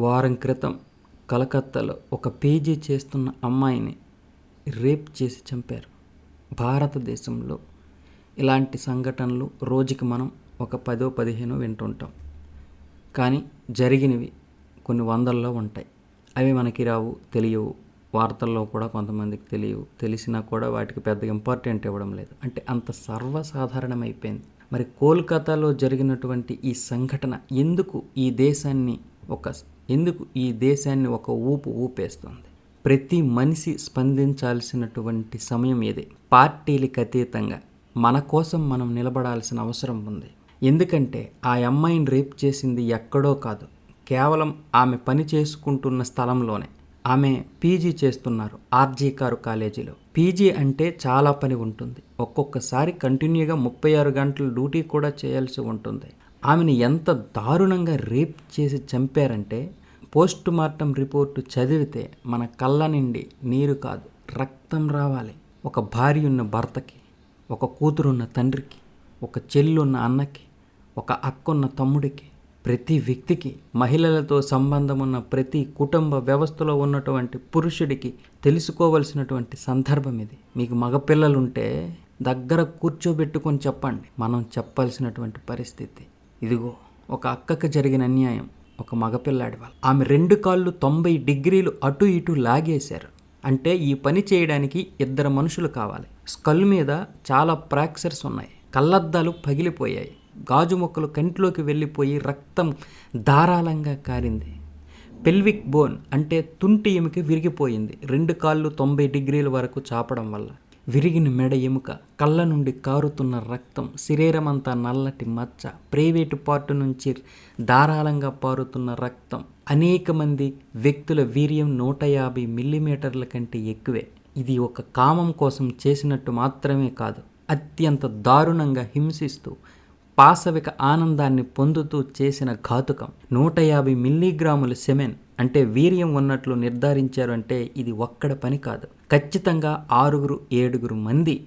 వారం క్రితం కలకత్తాలో ఒక పీజీ చేస్తున్న అమ్మాయిని రేప్ చేసి చంపారు. భారతదేశంలో ఇలాంటి సంఘటనలు రోజుకి మనం ఒక పదో పదిహేనో వింటుంటాం. కానీ జరిగినవి కొన్ని వందల్లో ఉంటాయి. అవి మనకి రావు తెలియవు. వార్తల్లో కూడా కొంతమందికి తెలియవు. తెలిసినా కూడా వాటికి పెద్ద ఇంపార్టెంట్ ఇవ్వడం లేదు. అంటే అంత సర్వసాధారణమైపోయింది. మరి కోల్కతాలో జరిగినటువంటి ఈ సంఘటన ఎందుకు ఈ దేశాన్ని ఒక ఎందుకు ఈ దేశాన్ని ఒక ఊపు ఊపేస్తుంది? ప్రతి మనిషి స్పందించాల్సినటువంటి సమయం ఇదే పార్టీలకు అతీతంగా మన కోసం మనం నిలబడాల్సిన అవసరం ఉంది. ఎందుకంటే ఆ అమ్మాయిని రేప్ చేసింది ఎక్కడో కాదు. కేవలం ఆమె పని చేసుకుంటున్న స్థలంలోనే. ఆమె పీజీ చేస్తున్నారు ఆర్జీ కారు కాలేజీలో. పీజీ అంటే చాలా పని ఉంటుంది. ఒక్కొక్కసారి కంటిన్యూగా ముప్పై ఆరు గంటలు డ్యూటీ కూడా చేయాల్సి ఉంటుంది. ఆమెను ఎంత దారుణంగా రేప్ చేసి చంపారంటే పోస్ట్ మార్టం రిపోర్టు చదివితే మన కళ్ళ నిండి నీరు కాదు రక్తం రావాలి. ఒక భార్య ఉన్న భర్తకి ఒక కూతురున్న తండ్రికి ఒక చెల్లున్న అన్నకి ఒక అక్కున్న తమ్ముడికి ప్రతి వ్యక్తికి మహిళలతో సంబంధం ఉన్న ప్రతి కుటుంబ వ్యవస్థలో ఉన్నటువంటి పురుషుడికి తెలుసుకోవలసినటువంటి సందర్భం ఇది. మీకు మగపిల్లలుంటే దగ్గర కూర్చోబెట్టుకొని చెప్పండి. మనం చెప్పాల్సినటువంటి పరిస్థితి. ఇదిగో ఒక అక్కకి జరిగిన అన్యాయం. ఒక మగపిల్లాడి వాళ్ళు. ఆమె రెండు కాళ్ళు తొంభై డిగ్రీలు అటు ఇటు లాగేశారు. అంటే ఈ పని చేయడానికి ఇద్దరు మనుషులు కావాలి. స్కల్ మీద చాలా ఫ్రాక్చర్స్ ఉన్నాయి. కళ్ళద్దాలు పగిలిపోయాయి. గాజు మొక్కలు కంటిలోకి వెళ్ళిపోయి రక్తం ధారాళంగా కారింది. పెల్విక్ బోన్ అంటే తుంటి ఎముక విరిగిపోయింది. రెండు కాళ్ళు తొంభై డిగ్రీల వరకు చాపడం వల్ల. విరిగిన మెడ ఎముక కళ్ళ నుండి కారుతున్న రక్తం శరీరమంతా నల్లటి మచ్చ ప్రైవేటు పార్టు నుంచి ధారాళంగా పారుతున్న రక్తం. అనేక మంది వ్యక్తుల వీర్యం నూట యాభై మిల్లీమీటర్ల కంటే ఎక్కువే. ఇది ఒక కామం కోసం చేసినట్టు మాత్రమే కాదు అత్యంత దారుణంగా హింసిస్తూ పాశవిక ఆనందాన్ని పొందుతూ చేసిన ఘాతుకం. నూట యాభై మిల్లీగ్రాముల సెమెన్ అంటే వీర్యం ఉన్నట్లు నిర్ధారించారు అంటే ఇది ఒక్కడ పని కాదు. ఖచ్చితంగా ఆరుగురు ఏడుగురు మంది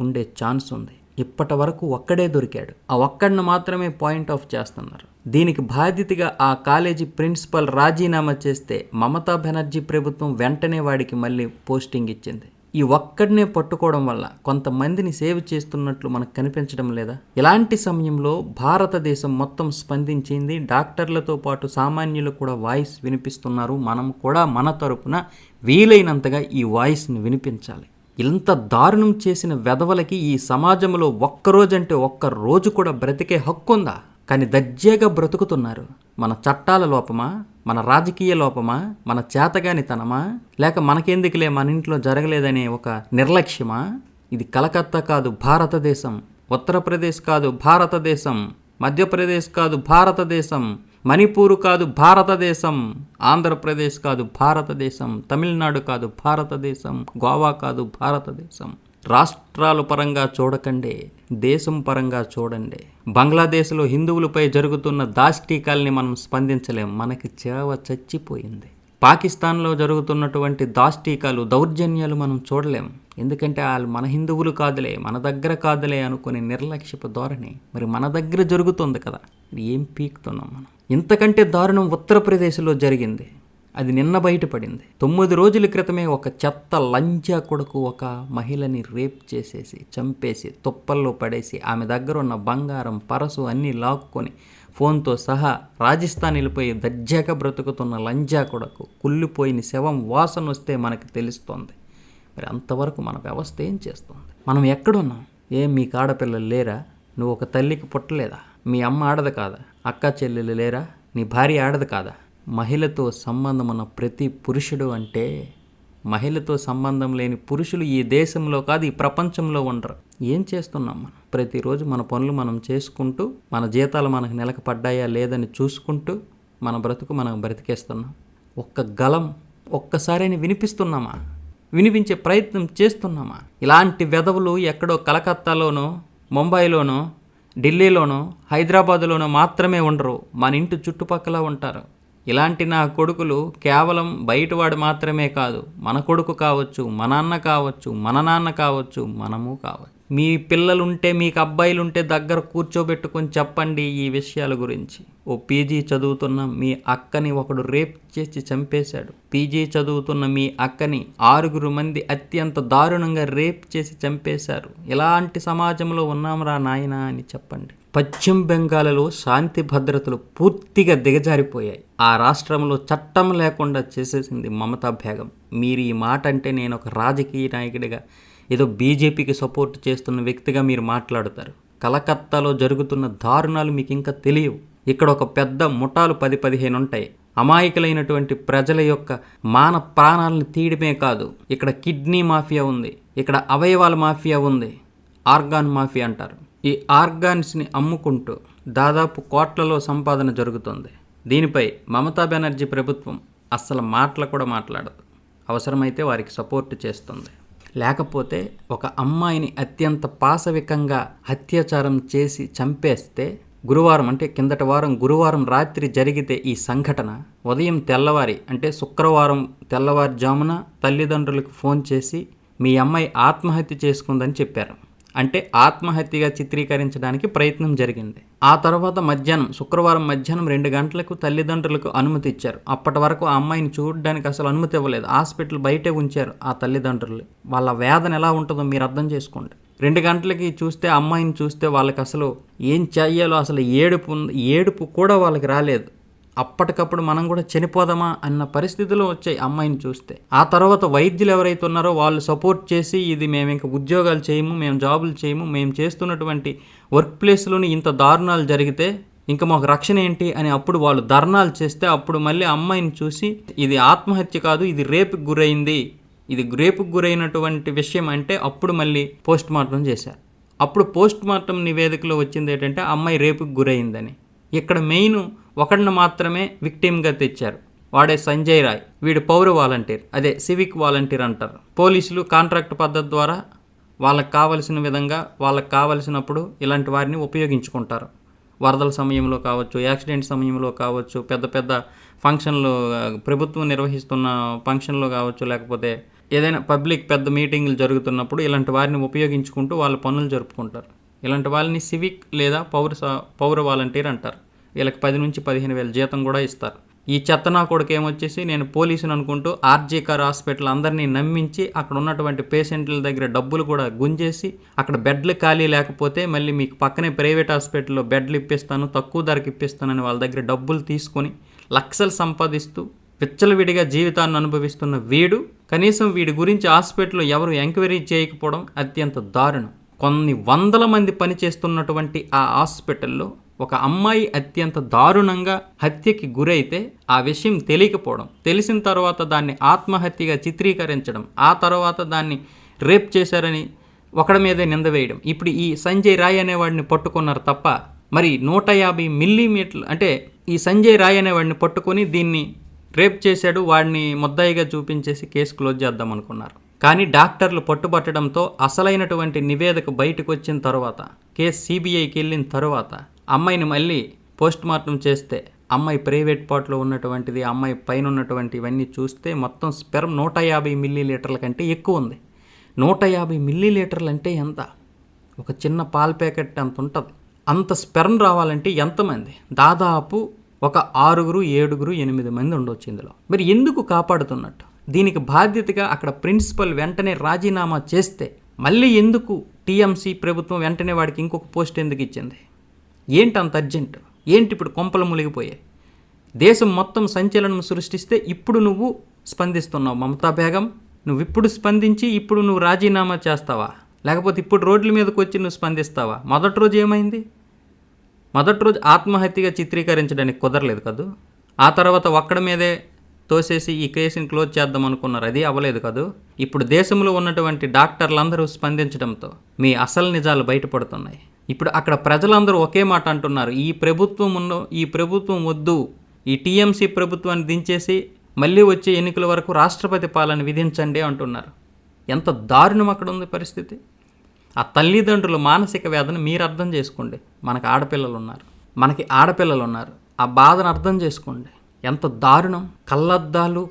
ఉండే ఛాన్స్ ఉంది. ఇప్పటి వరకు ఒక్కడే దొరికాడు. ఆ ఒక్కడిని మాత్రమే పాయింట్ ఆఫ్ చేస్తున్నారు. దీనికి బాధ్యతగా ఆ కాలేజీ ప్రిన్సిపల్ రాజీనామా చేస్తే మమతా బెనర్జీ ప్రభుత్వం వెంటనే వాడికి మళ్ళీ పోస్టింగ్ ఇచ్చింది. ఈ ఒక్కడినే పట్టుకోవడం వల్ల కొంతమందిని సేవ్ చేస్తున్నట్లు మనకు కనిపించడం లేదా? ఇలాంటి సమయంలో భారతదేశం మొత్తం స్పందించింది డాక్టర్లతో పాటు సామాన్యులు కూడా వాయిస్ వినిపిస్తున్నారు. మనం కూడా మన తరపున వీలైనంతగా ఈ వాయిస్ని వినిపించాలి. ఇంత దారుణం చేసిన వెధవలకి ఈ సమాజంలో ఒక్కరోజంటే ఒక్క రోజు కూడా బ్రతికే హక్కు ఉందా కానీ దర్జాగా బ్రతుకుతున్నారు. మన చట్టాల లోపమా మన రాజకీయ లోపమా మన చేతగానితనమా లేక మనకెందుకులే మన ఇంట్లో జరగలేదనే ఒక నిర్లక్ష్యమా? ఇది కలకత్తా కాదు భారతదేశం ఉత్తరప్రదేశ్ కాదు భారతదేశం మధ్యప్రదేశ్ కాదు భారతదేశం మణిపూర్ కాదు భారతదేశం ఆంధ్రప్రదేశ్ కాదు భారతదేశం తమిళనాడు కాదు భారతదేశం గోవా కాదు భారతదేశం. రాష్ట్రాలు పరంగా చూడకండి దేశం పరంగా చూడండి. బంగ్లాదేశ్లో హిందువులపై జరుగుతున్న దాష్టీకాల్ని మనం స్పందించలేం. మనకి చేవ చచ్చిపోయింది. పాకిస్తాన్లో జరుగుతున్నటువంటి దాష్టీకాలు దౌర్జన్యాలు మనం చూడలేం. ఎందుకంటే వాళ్ళు మన హిందువులు కాదులే మన దగ్గర కాదులే అనుకునే నిర్లక్ష్యపు ధోరణి మరి మన దగ్గర జరుగుతుంది కదా. ఏం పీకుతున్నాం మనం? ఇంతకంటే దారుణం ఉత్తరప్రదేశ్లో జరిగింది. అది నిన్న బయటపడింది. తొమ్మిది రోజుల క్రితమే ఒక చెత్త లంజా కొడుకు ఒక మహిళని రేప్ చేసేసి చంపేసి తుప్పల్లో పడేసి ఆమె దగ్గర ఉన్న బంగారం పరసు అన్నీ లాక్కొని ఫోన్తో సహా రాజస్థాన్ వెళ్ళిపోయి దర్జాగా బ్రతుకుతున్న లంజా కొడుకు కుళ్ళిపోయిన శవం వాసన వస్తే మనకు తెలుస్తోంది. మరి అంతవరకు మన వ్యవస్థ ఏం చేస్తుంది? మనం ఎక్కడున్నాం? ఏం మీకు ఆడపిల్లలు లేరా? నువ్వు ఒక తల్లికి పుట్టలేదా? మీ అమ్మ ఆడదు కాదా? అక్క చెల్లెలు లేరా? నీ భార్య ఆడదు కాదా? మహిళతో సంబంధం ఉన్న ప్రతి పురుషుడు అంటే మహిళతో సంబంధం లేని పురుషులు ఈ దేశంలో కాదు ఈ ప్రపంచంలో ఉండరు. ఏం చేస్తున్నాం మనం? ప్రతిరోజు మన పనులు మనం చేసుకుంటూ మన జీతాలు మనకు నెలకు పడ్డాయా లేదని చూసుకుంటూ మన బ్రతుకు మనం బ్రతికేస్తున్నాం. ఒక్క గలం ఒక్కసారైనా వినిపిస్తున్నామా? వినిపించే ప్రయత్నం చేస్తున్నామా? ఇలాంటి వెధవులు ఎక్కడో కలకత్తాలోనో ముంబైలోనో ఢిల్లీలోనో హైదరాబాదులోనో మాత్రమే ఉండరు. మన ఇంటి చుట్టుపక్కల ఉంటారు. ఇలాంటి నా కొడుకులు కేవలం బయటవాడు మాత్రమే కాదు మన కొడుకు కావచ్చు మన అన్న కావచ్చు మన నాన్న కావచ్చు మనము కావచ్చు. మీ పిల్లలుంటే మీకు అబ్బాయిలుంటే దగ్గర కూర్చోబెట్టుకొని చెప్పండి ఈ విషయాల గురించి. ఓ పీజీ చదువుతున్న మీ అక్కని ఒకడు రేప్ చేసి చంపేశాడు. పీజీ చదువుతున్న మీ అక్కని ఆరుగురు మంది అత్యంత దారుణంగా రేప్ చేసి చంపేశారు. ఇలాంటి సమాజంలో ఉన్నాంరా నాయనా అని చెప్పండి. పశ్చిమ బెంగాల్లో శాంతి భద్రతలు పూర్తిగా దిగజారిపోయాయి. ఆ రాష్ట్రంలో చట్టం లేకుండా చేసేసింది మమతా బేగం. మీరు ఈ మాట అంటే నేను ఒక రాజకీయ నాయకుడిగా ఏదో బీజేపీకి సపోర్ట్ చేస్తున్న వ్యక్తిగా మీరు మాట్లాడతారు. కలకత్తాలో జరుగుతున్న దారుణాలు మీకు ఇంకా తెలియవు. ఇక్కడ ఒక పెద్ద ముఠాలు పది పదిహేను ఉంటాయి. అమాయకులైనటువంటి ప్రజల యొక్క మాన ప్రాణాలను తీయడమే కాదు ఇక్కడ కిడ్నీ మాఫియా ఉంది ఇక్కడ అవయవాల మాఫియా ఉంది ఆర్గాన్ మాఫియా అంటారు. ఈ ఆర్గాన్స్ని అమ్ముకుంటూ దాదాపు కోట్లలో సంపాదన జరుగుతుంది. దీనిపై మమతా బెనర్జీ ప్రభుత్వం అస్సలు మాటలు కూడా మాట్లాడదు. అవసరమైతే వారికి సపోర్ట్ చేస్తుంది. లేకపోతే ఒక అమ్మాయిని అత్యంత పాశవికంగా అత్యాచారం చేసి చంపేస్తే గురువారం అంటే కిందటి వారం గురువారం రాత్రి జరిగితే ఈ సంఘటన ఉదయం తెల్లవారి అంటే శుక్రవారం తెల్లవారుజామున తల్లిదండ్రులకు ఫోన్ చేసి మీ అమ్మాయి ఆత్మహత్య చేసుకుందని చెప్పారు. అంటే ఆత్మహత్యగా చిత్రీకరించడానికి ప్రయత్నం జరిగింది. ఆ తర్వాత మధ్యాహ్నం శుక్రవారం మధ్యాహ్నం రెండు గంటలకు తల్లిదండ్రులకు అనుమతి ఇచ్చారు. అప్పటి వరకు ఆ అమ్మాయిని చూడడానికి అసలు అనుమతి ఇవ్వలేదు. హాస్పిటల్ బయటే ఉంచారు ఆ తల్లిదండ్రులు. వాళ్ళ వేదన ఎలా ఉంటుందో మీరు అర్థం చేసుకోండి. రెండు గంటలకి చూస్తే అమ్మాయిని చూస్తే వాళ్ళకి అసలు ఏం చెయ్యాలో అసలు ఏడుపు ఏడుపు కూడా వాళ్ళకి రాలేదు. అప్పటికప్పుడు మనం కూడా చనిపోదామా అన్న పరిస్థితిలో వచ్చాయి అమ్మాయిని చూస్తే ఆ తర్వాత వైద్యులు ఎవరైతే ఉన్నారో వాళ్ళు సపోర్ట్ చేసి ఇది మేము ఇంకా ఉద్యోగాలు చేయము మేము జాబులు చేయము మేము చేస్తున్నటువంటి వర్క్ ప్లేస్లోని ఇంత దారుణాలు జరిగితే ఇంకా మాకు రక్షణ ఏంటి అని అప్పుడు వాళ్ళు ధర్నాలు చేస్తే అప్పుడు మళ్ళీ అమ్మాయిని చూసి ఇది ఆత్మహత్య కాదు ఇది రేపుకి గురైంది ఇది రేపుకు గురైనటువంటి విషయం అంటే అప్పుడు మళ్ళీ పోస్ట్ మార్టం చేశారు. అప్పుడు పోస్ట్ మార్టం నివేదికలో వచ్చింది ఏంటంటే అమ్మాయి రేపుకి గురైందని. ఇక్కడ మెయిన్ ఒకడిని మాత్రమే విక్టిమ్గా తెచ్చారు. వాడే సంజయ్ రాయ్. వీడు పౌర వాలంటీర్. అదే సివిక్ వాలంటీర్ అంటారు. పోలీసులు కాంట్రాక్ట్ పద్ధతి ద్వారా వాళ్ళకి కావలసిన విధంగా వాళ్ళకి కావలసినప్పుడు ఇలాంటి వారిని ఉపయోగించుకుంటారు. వరదల సమయంలో కావచ్చు యాక్సిడెంట్ సమయంలో కావచ్చు పెద్ద పెద్ద ఫంక్షన్లు ప్రభుత్వం నిర్వహిస్తున్న ఫంక్షన్లో కావచ్చు లేకపోతే ఏదైనా పబ్లిక్ పెద్ద మీటింగ్లు జరుగుతున్నప్పుడు ఇలాంటి వారిని ఉపయోగించుకుంటూ వాళ్ళ పనులు జరుపుకుంటారు. ఇలాంటి వాళ్ళని సివిక్ లేదా పౌర స- పౌర వాలంటీర్ అంటారు. వీళ్ళకి పది నుంచి పదిహేను వేల జీతం కూడా ఇస్తారు. ఈ చెత్త నా కొడుకు ఏమొచ్చేసి నేను పోలీసుని అనుకుంటూ ఆర్జీ కార్ హాస్పిటల్ అందరినీ నమ్మించి అక్కడ ఉన్నటువంటి పేషెంట్ల దగ్గర డబ్బులు కూడా గుంజేసి అక్కడ బెడ్లు ఖాళీ లేకపోతే మళ్ళీ మీకు పక్కనే ప్రైవేట్ హాస్పిటల్లో బెడ్లు ఇప్పిస్తాను తక్కువ ధరకు ఇప్పిస్తానని వాళ్ళ దగ్గర డబ్బులు తీసుకొని లక్షలు సంపాదిస్తూ విచ్చలవిడిగా జీవితాన్ని అనుభవిస్తున్న వీడు కనీసం వీడి గురించి హాస్పిటల్లో ఎవరు ఎంక్వైరీ చేయకపోవడం అత్యంత దారుణం. కొన్ని వందల మంది పనిచేస్తున్నటువంటి ఆ హాస్పిటల్లో ఒక అమ్మాయి అత్యంత దారుణంగా హత్యకి గురైతే ఆ విషయం తెలియకపోవడం తెలిసిన తర్వాత దాన్ని ఆత్మహత్యగా చిత్రీకరించడం ఆ తర్వాత దాన్ని రేప్ చేశారని ఒకడి మీదే నింద వేయడం. ఇప్పుడు ఈ సంజయ్ రాయ్ అనేవాడిని పట్టుకున్నారు తప్ప మరి నూట యాభై మిల్లీమీటర్లు అంటే ఈ సంజయ్ రాయ్ అనేవాడిని పట్టుకొని దీన్ని రేప్ చేశాడు వాడిని ముద్దాయిగా చూపించేసి కేసు క్లోజ్ చేద్దాం అనుకున్నారు. కానీ డాక్టర్లు పట్టుబట్టడంతో అసలైనటువంటి నివేదిక బయటకు వచ్చిన తర్వాత కేసు సిబిఐకి వెళ్ళిన తర్వాత అమ్మాయిని మళ్ళీ పోస్ట్ మార్టం చేస్తే అమ్మాయి ప్రైవేట్ పార్ట్లో ఉన్నటువంటిది అమ్మాయి పైన ఉన్నటువంటి ఇవన్నీ చూస్తే మొత్తం స్పెర్మ్ నూట యాభై మిల్లీ లీటర్ల కంటే ఎక్కువ ఉంది. నూట యాభై మిల్లీ లీటర్లు అంటే ఎంత? ఒక చిన్న పాల ప్యాకెట్ అంత ఉంటుంది. అంత స్పెర్మ్ రావాలంటే ఎంతమంది? దాదాపు ఒక ఆరుగురు ఏడుగురు ఎనిమిది మంది ఉండొచ్చు ఇందులో. మరి ఎందుకు కాపాడుతున్నట్టు? దీనికి బాధ్యతగా అక్కడ ప్రిన్సిపల్ వెంటనే రాజీనామా చేస్తే మళ్ళీ ఎందుకు టీఎంసీ ప్రభుత్వం వెంటనే వాడికి ఇంకొక పోస్ట్ ఎందుకు ఇచ్చింది? ఏంటి అంత అర్జెంట్? ఏంటి ఇప్పుడు కొంపలు మునిగిపోయాయి? దేశం మొత్తం సంచలనం సృష్టిస్తే ఇప్పుడు నువ్వు స్పందిస్తున్నావు మమతా బేగం. నువ్వు ఇప్పుడు స్పందించి ఇప్పుడు నువ్వు రాజీనామా చేస్తావా? లేకపోతే ఇప్పుడు రోడ్ల మీదకి వచ్చి నువ్వు స్పందిస్తావా? మొదటి రోజు ఏమైంది? మొదటి రోజు ఆత్మహత్యగా చిత్రీకరించడానికి కుదరలేదు కదూ? ఆ తర్వాత ఒక్కడ మీదే తోసేసి ఈ కేసుని క్లోజ్ చేద్దాం అనుకున్నారు. అది అవ్వలేదు కదూ? ఇప్పుడు దేశంలో ఉన్నటువంటి డాక్టర్లందరూ స్పందించడంతో మీ అసలు నిజాలు బయటపడుతున్నాయి. ఇప్పుడు అక్కడ ప్రజలందరూ ఒకే మాట అంటున్నారు. ఈ ప్రభుత్వం ఉన్న ఈ ప్రభుత్వం వద్దు. ఈ టీఎంసీ ప్రభుత్వాన్ని దించేసి మళ్ళీ వచ్చే ఎన్నికల వరకు రాష్ట్రపతి పాలన విధించండి అంటున్నారు. ఎంత దారుణం అక్కడ ఉంది పరిస్థితి. ఆ తల్లిదండ్రుల మానసిక వేదన మీరు అర్థం చేసుకోండి. మనకి ఆడపిల్లలు ఉన్నారు మనకి ఆడపిల్లలు ఉన్నారు ఆ బాధను అర్థం చేసుకోండి. ఎంత దారుణం. కళ్ళద్దాలు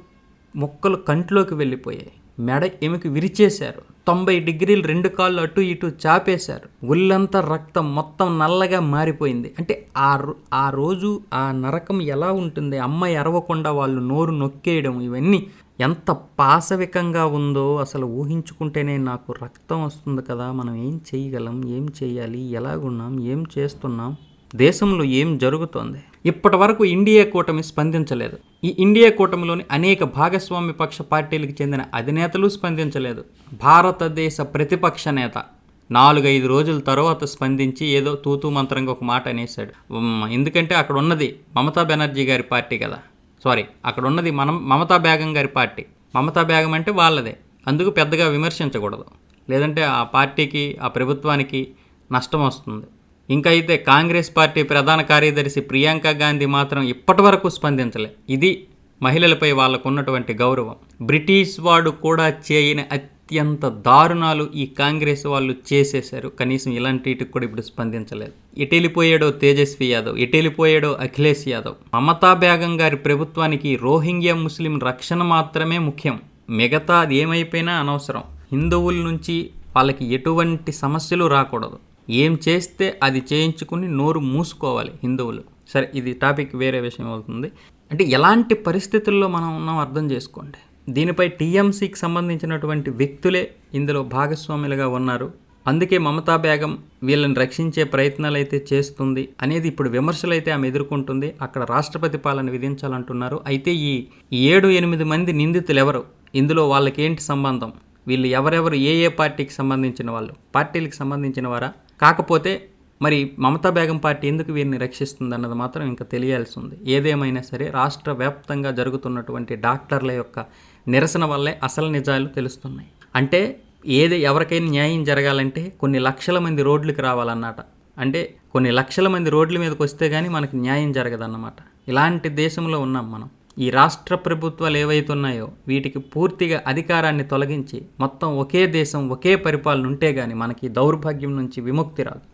మొక్కలు కంట్లోకి వెళ్ళిపోయాయి. మెడ ఎమికి విరిచేశారు. తొంభై డిగ్రీలు రెండు కాళ్ళు అటు ఇటు చాపేశారు. ఒళ్ళంతా రక్తం మొత్తం నల్లగా మారిపోయింది. అంటే ఆ ఆ రోజు ఆ నరకం ఎలా ఉంటుంది? అమ్మాయి అరవకుండా వాళ్ళు నోరు నొక్కేయడం ఇవన్నీ ఎంత పాశవికంగా ఉందో అసలు ఊహించుకుంటేనే నాకు రక్తం వస్తుంది కదా. మనం ఏం చేయగలం? ఏం చేయాలి? ఎలాగున్నాం? ఏం చేస్తున్నాం? దేశంలో ఏం జరుగుతోంది? ఇప్పటి వరకు ఇండియా కూటమి స్పందించలేదు. ఈ ఇండియా కూటమిలోని అనేక భాగస్వామ్య పక్ష పార్టీలకు చెందిన అధినేతలు స్పందించలేదు. భారతదేశ ప్రతిపక్ష నేత నాలుగైదు రోజుల తర్వాత స్పందించి ఏదో తూతూ మంత్రంగా ఒక మాట అనేసాడు ఎందుకంటే అక్కడ ఉన్నది మమతా బెనర్జీ గారి పార్టీ కదా. సారీ అక్కడ ఉన్నది మనం మమతా బేగం గారి పార్టీ. మమతా బేగం అంటే వాళ్ళదే. అందుకు పెద్దగా విమర్శించకూడదు. లేదంటే ఆ పార్టీకి ఆ ప్రభుత్వానికి నష్టం వస్తుంది. ఇంకా అయితే కాంగ్రెస్ పార్టీ ప్రధాన కార్యదర్శి ప్రియాంక గాంధీ మాత్రం ఇప్పటి వరకు స్పందించలే. ఇది మహిళలపై వాళ్ళకు ఉన్నటువంటి గౌరవం. బ్రిటిష్ వాడు కూడా చేయని అత్యంత దారుణాలు ఈ కాంగ్రెస్ వాళ్ళు చేసేశారు. కనీసం ఇలాంటి కూడా ఇప్పుడు స్పందించలేదు. ఎటెళ్ళిపోయాడో తేజస్వి యాదవ్ ఎటెళ్ళిపోయాడో అఖిలేష్ యాదవ్. మమతా బేగం గారి ప్రభుత్వానికి రోహింగ్యా ముస్లిం రక్షణ మాత్రమే ముఖ్యం. మిగతా అది ఏమైపోయినా అనవసరం. హిందువుల నుంచి వాళ్ళకి ఎటువంటి సమస్యలు రాకూడదు. ఏం చేస్తే అది చేయించుకుని నోరు మూసుకోవాలి హిందువులు. సరే ఇది టాపిక్ వేరే విషయం అవుతుంది. అంటే ఎలాంటి పరిస్థితుల్లో మనం ఉన్నాం అర్థం చేసుకోండి. దీనిపై టీఎంసీకి సంబంధించినటువంటి వ్యక్తులే ఇందులో భాగస్వాములుగా ఉన్నారు. అందుకే మమతా బేగం వీళ్ళని రక్షించే ప్రయత్నాలు అయితే చేస్తుంది అనేది ఇప్పుడు విమర్శలు అయితే ఆమె ఎదుర్కొంటుంది. అక్కడ రాష్ట్రపతి పాలన విధించాలంటున్నారు. అయితే ఈ ఏడు ఎనిమిది మంది నిందితులు ఎవరు ఇందులో వాళ్ళకేంటి సంబంధం? వీళ్ళు ఎవరెవరు? ఏ ఏ పార్టీకి సంబంధించిన వాళ్ళు? పార్టీలకు సంబంధించిన వారా? కాకపోతే మరి మమతా బేగం పార్టీ ఎందుకు వీరిని రక్షిస్తుంది అన్నది మాత్రం ఇంకా తెలియాల్సి ఉంది. ఏదేమైనా సరే రాష్ట్ర వ్యాప్తంగా జరుగుతున్నటువంటి డాక్టర్ల యొక్క నిరసన వల్లే అసలు నిజాలు తెలుస్తున్నాయి. అంటే ఏది ఎవరికైనా న్యాయం జరగాలంటే కొన్ని లక్షల మంది రోడ్లకు రావాలన్నమాట. అంటే కొన్ని లక్షల మంది రోడ్ల మీదకి వస్తే కానీ మనకి న్యాయం జరగదన్నమాట. ఇలాంటి దేశంలో ఉన్నాం మనం. ఈ రాష్ట్ర ప్రభుత్వాలు ఏవైతే ఉన్నాయో వీటికి పూర్తిగా అధికారాన్ని తొలగించి మొత్తం ఒకే దేశం ఒకే పరిపాలన ఉంటే కానీ మనకి దౌర్భాగ్యం నుంచి విముక్తి రాదు.